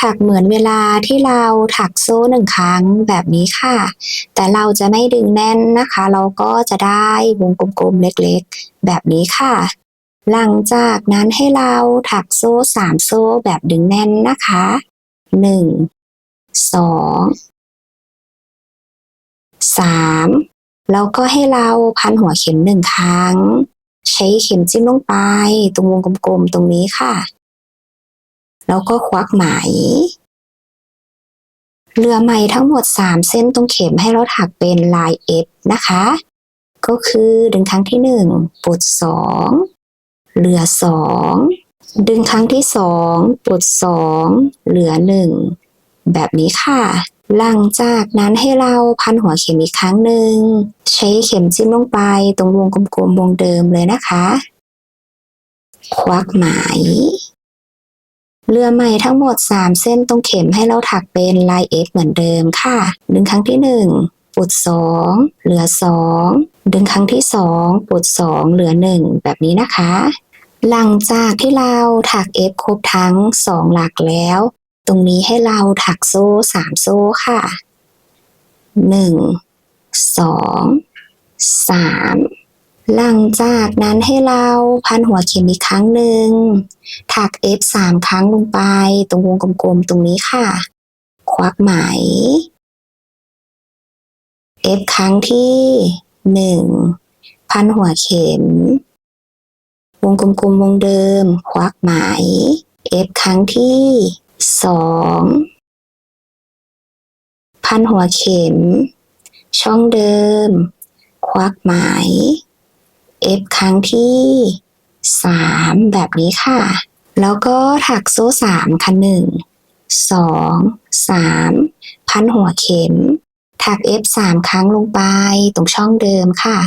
ถักเหมือนเวลาที่เราถักโซ่หนึ่งครั้งแบบนี้ค่ะ แต่เราจะไม่ดึงแน่นนะคะ เราก็จะได้วงกลมๆเล็กๆ แบบนี้ค่ะ หลังจากนั้นให้เราถักโซ่สามโซ่แบบดึงแน่นนะคะหนึ่งสองสามแล้วก็ให้เราพันหัวเข็มหนึ่งครั้ง ใช้เข็มจิ้มลงไปตรงวงกลมๆตรงนี้ค่ะ แล้วก็ควักไหม เรือไหมทั้งหมดสามเส้นตรงเข็มให้เราถักเป็นลาย F นะคะ ก็คือดึงครั้งที่หนึ่งปลดสองเหลือสองดึงครั้งที่สองปลดสองเหลือหนึ่งแบบนี้ค่ะ หลังจากนั้นให้เราพันหัวเข็มอีกครั้งหนึ่ง ใช้เข็มจิ้มลงไปตรงวงกลมๆวงเดิมเลยนะคะ ควักไหม เรือไหม่ทั้งหมด 3 เส้นตรงเข็มให้เราถักเป็นลาย F เหมือนเดิมค่ะ ดึงครั้งที่ 1ปุด2เหลือ 2 ดึงครั้งที่ 2 ปุด 2 เหลือ 1 แบบนี้นะคะ หลังจากที่เราถัก F ครบทั้ง 2 หลักแล้ว ตรงนี้ให้เราถักโซ่ 3 โซ่ค่ะ 1 2 3 หลังจากนั้นให้เราพันหัวเข็มอีกครั้งหนึ่ง ถัก F สามครั้งลงไป ตรงวงกลมๆ ตรงนี้ค่ะ ควักไหม F ครั้งที่หนึ่งพันหัวเข็ม วงกลมๆ วงเดิม ควักไหม F ครั้งที่สองพันหัวเข็ม ช่องเดิม ควักไหม F ครั้งที่สามแบบนี้ค่ะ แล้วก็ถักโซ่สามค่ะหนึ่งสองสามพันหัวเข็ม ถัก F สามครั้งลงไปตรงช่องเดิมค่ะ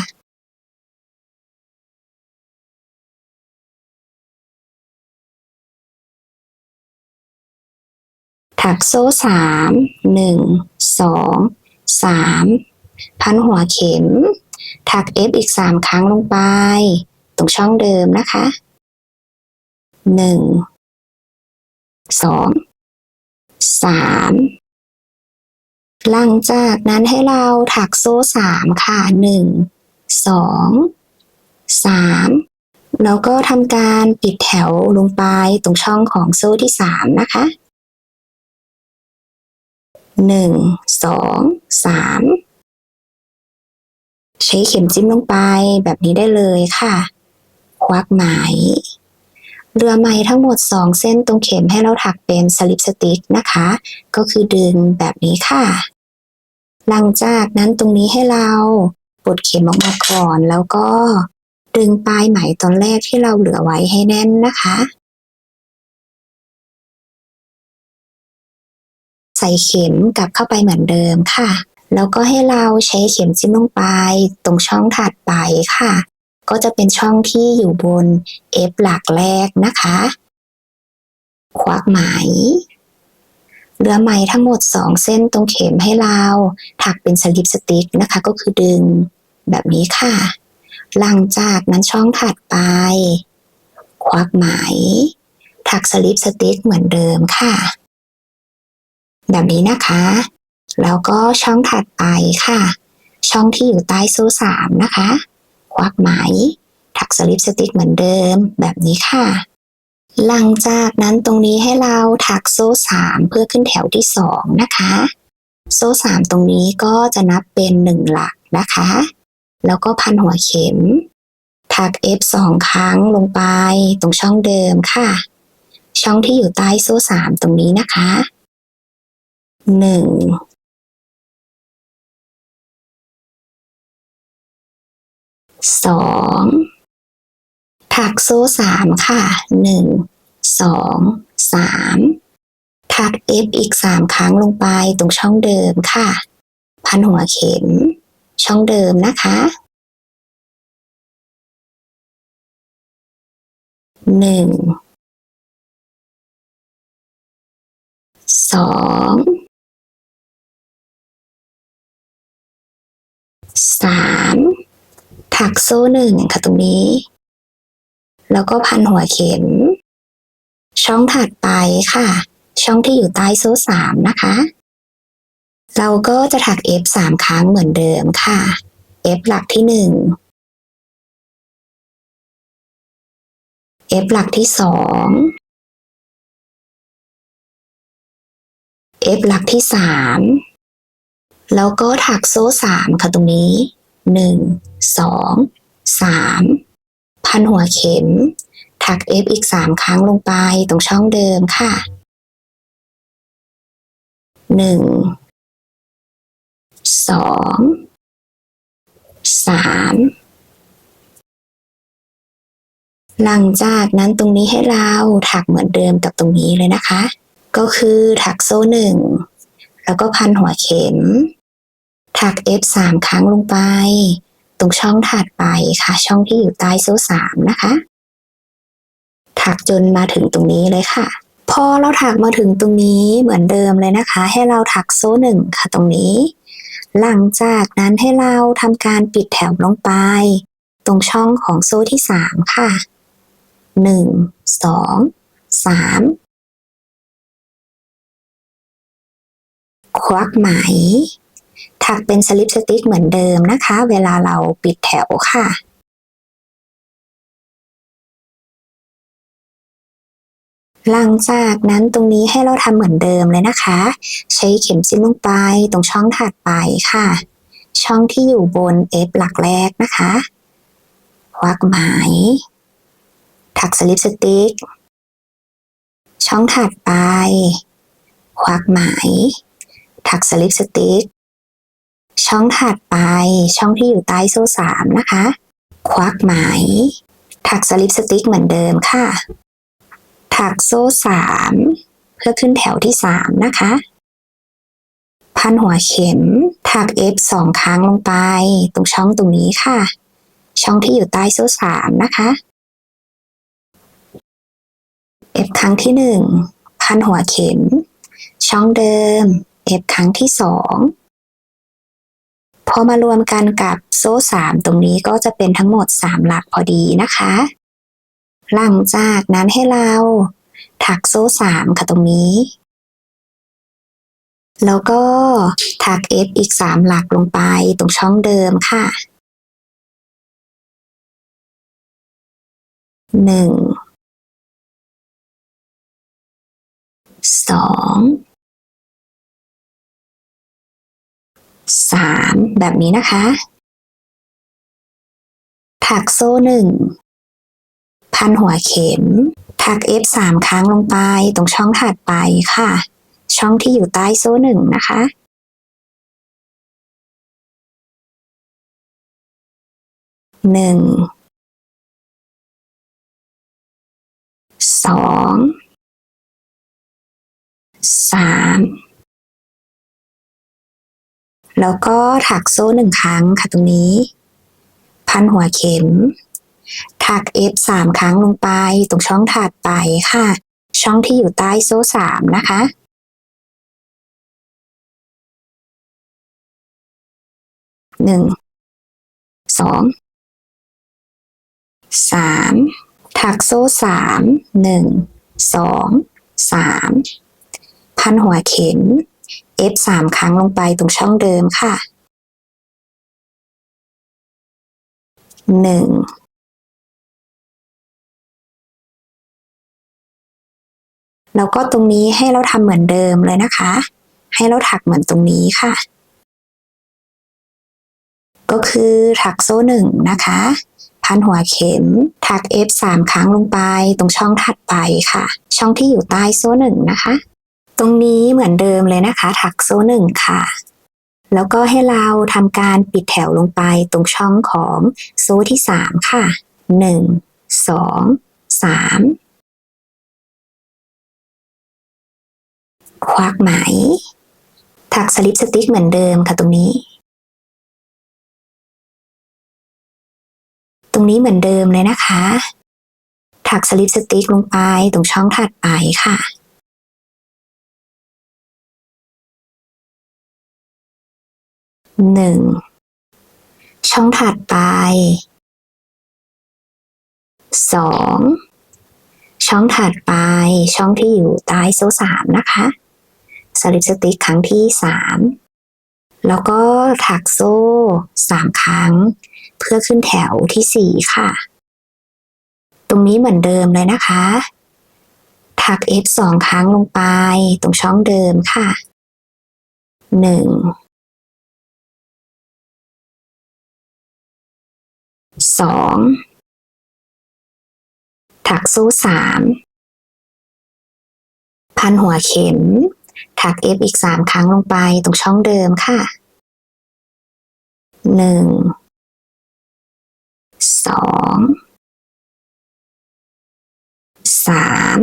ถักโซ่สามหนึ่งสองสามพันหัวเข็ม ถัก F อีกสามครั้งลงไป ตรงช่องเดิมนะคะหนึ่งสองสามหลังจากนั้นให้เราถักโซ่สามค่ะหนึ่งสองสามแล้วก็ทำการปิดแถวลงไปตรงช่องของโซ่ที่สามนะคะหนึ่งสองสาม ใช้เข็มจิ้มลงไปแบบนี้ได้เลยค่ะ ควักไหม เรือไหมทั้งหมด 2 เส้นตรงเข็มให้เราถักเป็นสลิปสติกนะคะ ก็คือดึงแบบนี้ค่ะ หลังจากนั้นตรงนี้ให้เราปลดเข็มออกมาก่อน แล้วก็ดึงปลายไหมตอนแรกที่เราเหลือไว้ให้แน่นนะคะใส่เข็มกลับเข้าไปเหมือนเดิมค่ะ แล้วก็ให้เราใช้เข็มจิ้มลงไปตรงช่องถัดไปค่ะ ก็จะเป็นช่องที่อยู่บน F หลักแรกนะคะ ควักไหมเรือไหมทั้งหมด 2 เส้นตรงเข็มให้เรา ถักเป็นสลิปสติ๊กนะคะ ก็คือดึงแบบนี้ค่ะ หลังจากนั้นช่องถัดไป ควักไหม ถักสลิปสติ๊กเหมือนเดิมค่ะ แบบนี้นะคะ แล้วก็ช่องถัดไปค่ะ ช่องที่อยู่ใต้โซ่สามนะคะ ควักไหม ถักสลิปสติกเหมือนเดิมแบบนี้ค่ะ หลังจากนั้นตรงนี้ให้เราถักโซ่สามเพื่อขึ้นแถวที่สองนะคะ โซ่สามตรงนี้ก็จะนับเป็นหนึ่งหลักนะคะ แล้วก็พันหัวเข็ม ถัก F สองครั้งลงไปตรงช่องเดิมค่ะ ช่องที่อยู่ใต้โซ่สามตรงนี้นะคะหนึ่ง สองถักโซ่สามค่ะหนึ่งสองสามถัก F อีกสามครั้งลงไปตรงช่องเดิมค่ะ พันหัวเข็ม ช่องเดิมนะคะหนึ่งสองสาม ถักโซ่หนึ่งค่ะตรงนี้ แล้วก็พันหัวเข็ม ช่องถัดไปค่ะ ช่องที่อยู่ใต้โซ่สามนะคะ เราก็จะถัก F สามครั้งเหมือนเดิมค่ะ F หลักที่หนึ่ง F หลักที่สอง F หลักที่สาม แล้วก็ถักโซ่สามค่ะตรงนี้ หนึ่งสองสามพันหัวเข็ม ถัก F อีกสามครั้งลงไปตรงช่องเดิมค่ะหนึ่งสองสามหลังจากนั้นตรงนี้ให้เราถักเหมือนเดิมกับตรงนี้เลยนะคะ ก็คือถักโซ่หนึ่งแล้วก็พันหัวเข็ม ถัก F สามครั้งลงไป ตรงช่องถัดไปค่ะ ช่องที่อยู่ใต้โซ่สามนะคะ ถักจนมาถึงตรงนี้เลยค่ะ พอเราถักมาถึงตรงนี้เหมือนเดิมเลยนะคะ ให้เราถักโซ่หนึ่งค่ะตรงนี้ หลังจากนั้นให้เราทำการปิดแถวลงไป ตรงช่องของโซ่ที่สามค่ะหนึ่งสองสามควักไหม ถักเป็นสลิปสติ๊กเหมือนเดิมนะคะ เวลาเราปิดแถวค่ะหลังจากนั้นตรงนี้ให้เราทำเหมือนเดิมเลยนะคะ ใช้เข็มจิ้มลงไปตรงช่องถัดไปค่ะ ช่องที่อยู่บน F หลักแรกนะคะควักไหม ถักสลิปสติ๊ก ช่องถัดไป ควักไหม ถักสลิปสติ๊ก ช่องถัดไป ช่องที่อยู่ใต้โซ่สามนะคะ ควักไหม ถักสลิปสติ๊กเหมือนเดิมค่ะ ถักโซ่สามเพื่อขึ้นแถวที่สามนะคะ พันหัวเข็ม ถัก F สองครั้งลงไป ตรงช่องตรงนี้ค่ะ ช่องที่อยู่ใต้โซ่สามนะคะ F ครั้งที่หนึ่งพันหัวเข็ม ช่องเดิม F ครั้งที่สอง อมารวมกันกับโซ่สามตรงนี้ก็จะเป็นทั้งหมดสามหลักพอดีนะคะ หลังจากนั้นให้เราถักโซ่สามค่ะตรงนี้ แล้วก็ถัก F อีกสามหลักลงไปตรงช่องเดิมค่ะหนึ่งสอง สามแบบนี้นะคะ ถักโซ่หนึ่งพันหัวเข็ม ถัก F สามครั้งลงไปตรงช่องถัดไปค่ะ ช่องที่อยู่ใต้โซ่หนึ่งนะคะ หนึ่ง สอง สาม แล้วก็ถักโซ่หนึ่งครั้งค่ะตรงนี้ พันหัวเข็ม ถัก F สามครั้งลงไปตรงช่องถัดไปค่ะ ช่องที่อยู่ใต้โซ่สามนะคะหนึ่งสองสามถักโซ่สามหนึ่งสองสามพันหัวเข็ม F สามครั้งลงไปตรงช่องเดิมค่ะหนึ่งแล้วก็ตรงนี้ให้เราทำเหมือนเดิมเลยนะคะ ให้เราถักเหมือนตรงนี้ค่ะ ก็คือถักโซ่หนึ่งนะคะ พันหัวเข็ม ถัก F สามครั้งลงไปตรงช่องถัดไปค่ะ ช่องที่อยู่ใต้โซ่หนึ่งนะคะ ตรงนี้เหมือนเดิมเลยนะคะ ถักโซ่หนึ่งค่ะ แล้วก็ให้เราทำการปิดแถวลงไปตรงช่องของโซ่ที่สามค่ะหนึ่งสองสามควักไหม ถักสลิปสติ๊กเหมือนเดิมค่ะตรงนี้ ตรงนี้เหมือนเดิมเลยนะคะ ถักสลิปสติ๊กลงไปตรงช่องถัดไปค่ะ หนึ่งช่องถัดไปสองช่องถัดไปช่องที่อยู่ใต้โซ่สามนะคะสลิปสติกครั้งที่สามแล้วก็ถักโซ่สามครั้ง เพื่อขึ้นแถวที่สี่ค่ะ ตรงนี้เหมือนเดิมเลยนะคะ ถัก F สองครั้งลงไปตรงช่องเดิมค่ะหนึ่ง สองถักโซ่สามพันหัวเข็ม ถัก F อีกสามครั้งลงไปตรงช่องเดิมค่ะหนึ่งสองสาม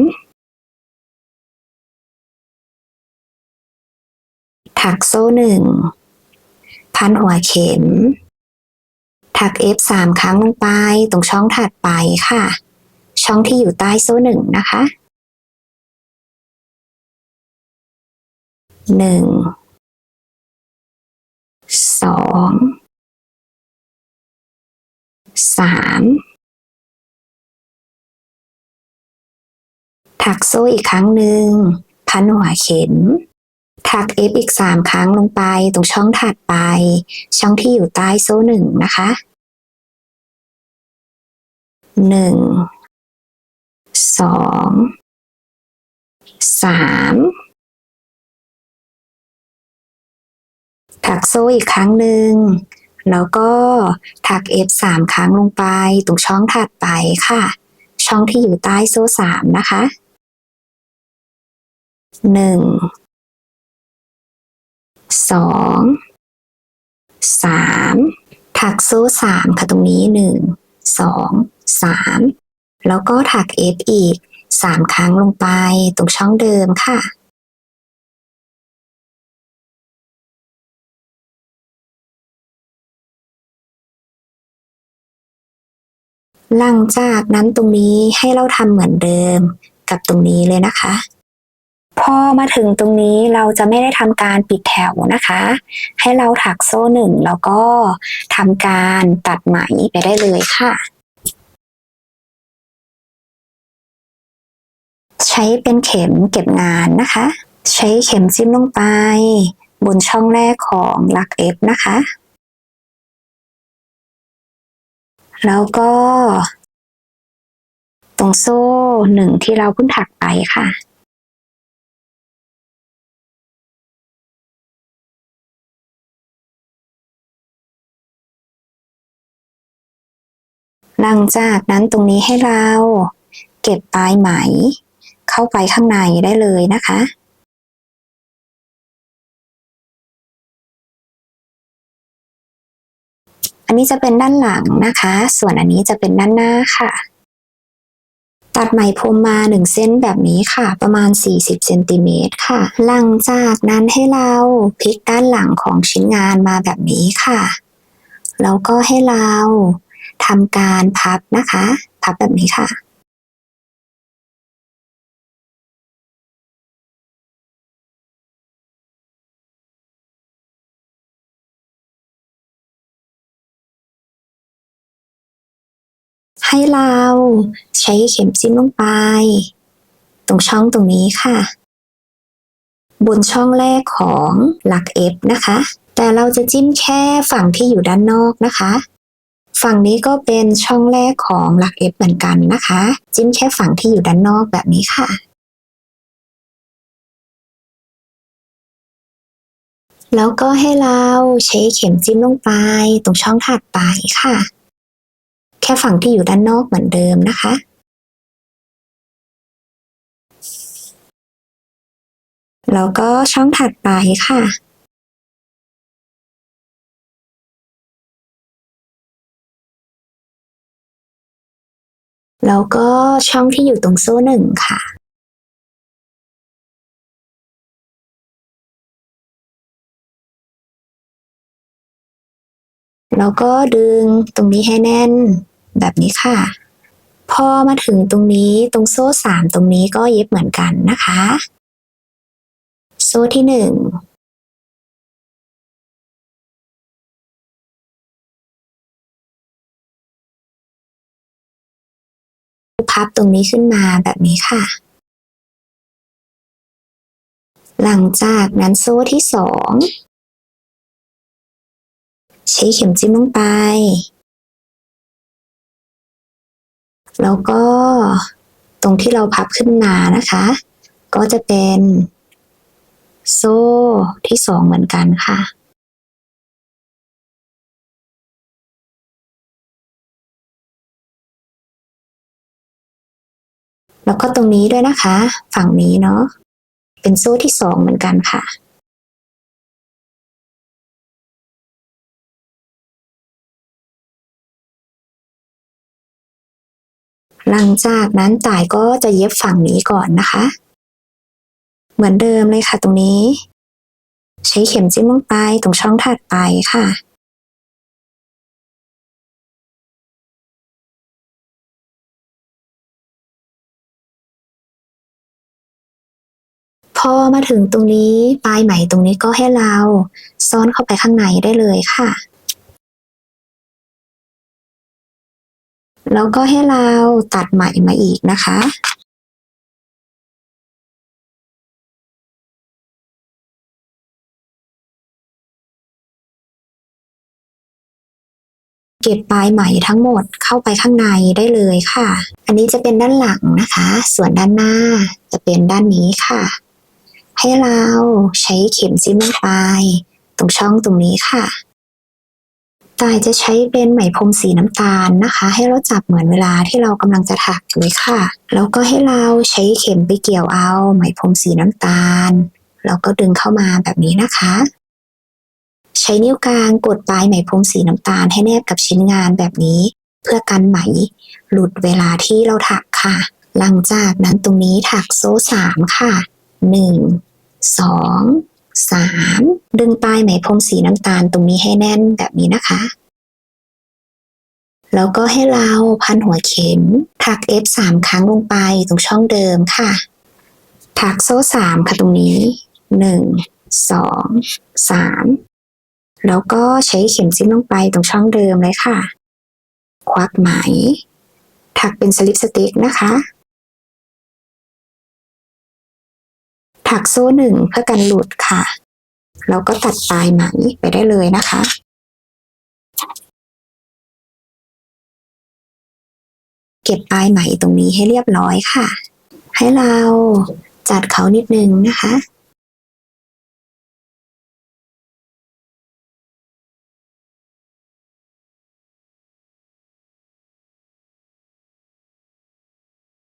ถักโซ่หนึ่งพันหัวเข็ม ถัก F สามครั้งลงไปตรงช่องถัดไปค่ะ ช่องที่อยู่ใต้โซ่หนึ่งนะคะหนึ่งสองสามถักโซ่อีกครั้งหนึ่งพันหัวเข็ม ถัก F อีกสามครั้งลงไปตรงช่องถัดไป ช่องที่อยู่ใต้โซ่หนึ่งนะคะ หนึ่งสองสามถักโซ่อีกครั้งหนึ่ง แล้วก็ถัก F สามครั้งลงไปตรงช่องถัดไปค่ะ ช่องที่อยู่ใต้โซ่สามนะคะหนึ่งสองสามถักโซ่สามค่ะตรงนี้หนึ่ง สองสามแล้วก็ถัก F อีกสามครั้งลงไปตรงช่องเดิมค่ะ หลังจากนั้นตรงนี้ให้เราทำเหมือนเดิมกับตรงนี้เลยนะคะ พอมาถึงตรงนี้เราจะไม่ได้ทำการปิดแถวนะคะ ให้เราถักโซ่หนึ่งแล้วก็ทำการตัดไหมไปได้เลยค่ะ ใช้เป็นเข็มเก็บงานนะคะ ใช้เข็มจิ้มลงไป บนช่องแรกของหลัก F นะคะ แล้วก็ ตรงโซ่หนึ่งที่เราเพิ่งถักไปค่ะ หลังจากนั้นตรงนี้ให้เราเก็บปลายไหม เข้าไปข้างในได้เลยนะคะอันนี้จะเป็นด้านหลังนะคะ ส่วนอันนี้จะเป็นด้านหน้าค่ะ ตัดไหมพรมมาหนึ่งเส้นแบบนี้ค่ะ ประมาณ 40เซนติเมตรค่ะ หลังจากนั้นให้เราพลิกด้านหลังของชิ้นงานมาแบบนี้ค่ะ แล้วก็ให้เรา ทำการพับนะคะ พับแบบนี้ค่ะให้เราใช้เข็มจิ้มลงไป ตรงช่องตรงนี้ค่ะ บนช่องแรกของหลัก F นะคะ แต่เราจะจิ้มแค่ฝั่งที่อยู่ด้านนอกนะคะ ฝั่งนี้ก็เป็นช่องแรกของหลัก F เหมือนกันนะคะ จิ้มแค่ฝั่งที่อยู่ด้านนอกแบบนี้ค่ะ แล้วก็ให้เราใช้เข็มจิ้มลงไปตรงช่องถัดไปค่ะ แค่ฝั่งที่อยู่ด้านนอกเหมือนเดิมนะคะแล้วก็ช่องถัดไปค่ะ แล้วก็ช่องที่อยู่ตรงโซ่หนึ่งค่ะแล้วก็ดึงตรงนี้ให้แน่นแบบนี้ค่ะ พอมาถึงตรงนี้ตรงโซ่สามตรงนี้ก็เย็บเหมือนกันนะคะ โซ่ที่หนึ่ง พับตรงนี้ขึ้นมาแบบนี้ค่ะ หลังจากนั้นโซ่ที่สองใช้เข็มจิ้มลงไป แล้วก็ตรงที่เราพับขึ้นมานะคะ ก็จะเป็นโซ่ที่สองเหมือนกันค่ะ แล้วก็ตรงนี้ด้วยนะคะ ฝั่งนี้เนาะเป็นโซ่ที่สองเหมือนกันค่ะหลังจากนั้นต่ายก็จะเย็บฝั่งนี้ก่อนนะคะ เหมือนเดิมเลยค่ะตรงนี้ ใช้เข็มจิ้มลงไปตรงช่องถัดไปค่ะ พอมาถึงตรงนี้ปลายไหมตรงนี้ก็ให้เราซ้อนเข้าไปข้างในได้เลยค่ะ แล้วก็ให้เราตัดไหมมาอีกนะคะเก็บปลายไหมทั้งหมดเข้าไปข้างในได้เลยค่ะ อันนี้จะเป็นด้านหลังนะคะ ส่วนด้านหน้าจะเป็นด้านนี้ค่ะ ให้เราใช้เข็มจิ้มลงไป ตรงช่องตรงนี้ค่ะตายจะใช้เป็นไหมพรมสีน้ำตาลนะคะ ให้เราจับเหมือนเวลาที่เรากำลังจะถักเลยค่ะ แล้วก็ให้เราใช้เข็มไปเกี่ยวเอาไหมพรมสีน้ำตาล แล้วก็ดึงเข้ามาแบบนี้นะคะ ใช้นิ้วกลางกดปลายไหมพรมสีน้ำตาลให้แนบกับชิ้นงานแบบนี้ เพื่อกันไหมหลุดเวลาที่เราถักค่ะ หลังจากนั้นตรงนี้ถักโซ่สามค่ะ หนึ่งสองสามดึงปลายไหมพรมสีน้ำตาลตรงนี้ให้แน่นแบบนี้นะคะ แล้วก็ให้เราพันหัวเข็ม ถัก F สามครั้งลงไปตรงช่องเดิมค่ะ ถักโซ่สามค่ะตรงนี้หนึ่งสองสามแล้วก็ใช้เข็มจิ้มลงไปตรงช่องเดิมเลยค่ะ ควักไหม ถักเป็นสลิปสติกนะคะ ถักโซ่หนึ่งเพื่อกันหลุดค่ะแล้วก็ตัดปลายไหมไปได้เลยนะคะเก็บปลายไหมตรงนี้ให้เรียบร้อยค่ะ ให้เราจัดเขานิดนึงนะคะ